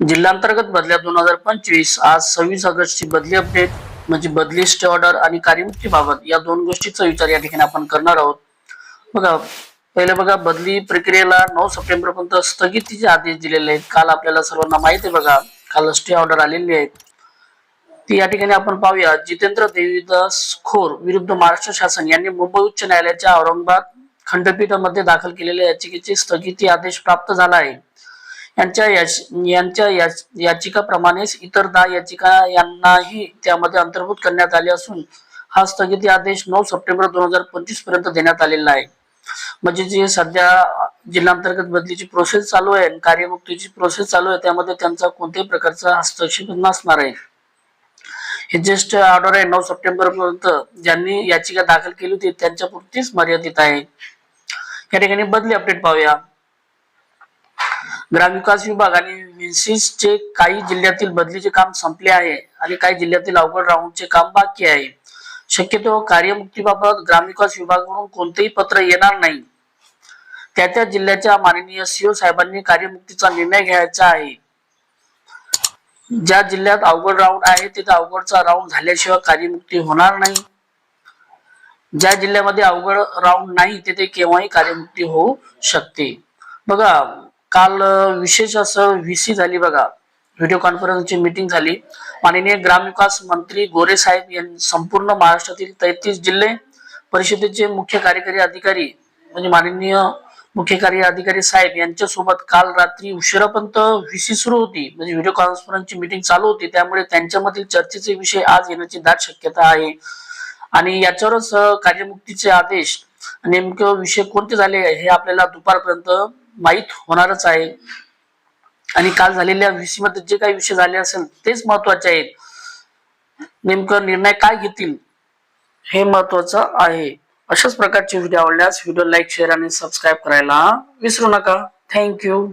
जिल्हांतर्गत बदल्या दोन हजार पंचवीस आज सव्वीस ऑगस्टची बदली अपडेट म्हणजे बदली स्टे ऑर्डर आणि कार्यमुक्ती बाबत या दोन गोष्टीचा विचार या ठिकाणी आपण करणार आहोत. बघा पहिले बघा बदली प्रक्रियेला नऊ सप्टेंबर पर्यंत स्थगितीचे आदेश दिलेले आहेत काल आपल्याला सर्वांना माहिती आहे बघा काल स्टे ऑर्डर आलेली आहे ती या ठिकाणी आपण पाहूया. जितेंद्र देवीदास खोर विरुद्ध महाराष्ट्र शासन यांनी मुंबई उच्च न्यायालयाच्या औरंगाबाद खंडपीठामध्ये दाखल केलेल्या याचिकेचे स्थगिती आदेश प्राप्त झाला आहे. यांच्या याच- यांच्या याच- याचिकाप्रमाणेच इतर दहा याचिका यांनाही त्यामध्ये अंतर्भूत करण्यात आले असून हा स्थगिती आदेश नऊ सप्टेंबर दोन हजार पंचवीसपर्यंत देण्यात आलेला आहे. म्हणजे जे सध्या जिल्हांतर्गत बदलीची प्रोसेस चालू आहे कार्यमुक्तीची प्रोसेस चालू आहे त्यामध्ये त्यांचा कोणत्याही प्रकारचा हस्तक्षेप नसणार आहे. हे ज्येष्ठ ऑर्डर आहे नऊ सप्टेंबर पर्यंत ज्यांनी याचिका दाखल केली होती त्यांच्या पुरतीच मर्यादित आहे. या ठिकाणी बदली अपडेट पाहूया. ग्रामविकास विभाग आणि विन्सिसचे काही जिल्ह्यातील बदलीचे काम संपले आहे आणि काही जिल्ह्यातील अवघड राऊंडचे काम बाकी आहे. शक्यतो कार्यमुक्तीबाबत ग्रामविकास विभागाकडून कोणतेही पत्र येणार नाही. त्या त्या जिल्ह्याच्या माननीय सीओ साहेबांनी कार्यमुक्तीचा निर्णय घ्यायचा आहे. ज्या जिल्ह्यात अवघड राऊंड आहे तिथे अवघडचा राऊंड झाल्याशिवाय कार्यमुक्ती होणार नाही. ज्या जिल्ह्यामध्ये अवघड राऊंड नाही तिथे केव्हाही कार्यमुक्ती होऊ शकते. बघा काल विशेष असं व्हीसी झाली बघा. व्हिडिओ कॉन्फरन्सची मीटिंग झाली. माननीय ग्रामविकास मंत्री गोरे साहेब यांनी संपूर्ण महाराष्ट्रातील तेहतीस जिल्हे परिषदेचे मुख्य कार्यकारी अधिकारी म्हणजे माननीय मुख्य कार्य अधिकारी साहेब यांच्यासोबत काल रात्री उशिरापर्यंत व्हीसी सुरू होती. म्हणजे व्हिडिओ कॉन्फरन्सची मीटिंग चालू होती. त्यामुळे त्यांच्यामधील चर्चेचे विषय आज येण्याची दाट शक्यता आहे. आणि याच्यावरच कार्यमुक्तीचे आदेश नेमकं विषय कोणते झाले हे आपल्याला दुपारपर्यंत माहीत होणारच आहे. आणि काल झालेल्या व्हीसी मध्ये जे काही विषय झाले असेल तेच महत्त्वाचे आहेत. नेमकं निर्णय काय घेतील हे महत्वाचं आहे. अशाच प्रकारचे व्हिडिओ आवडल्यास व्हिडिओ लाईक शेअर आणि सबस्क्राईब करायला विसरू नका. थँक्यू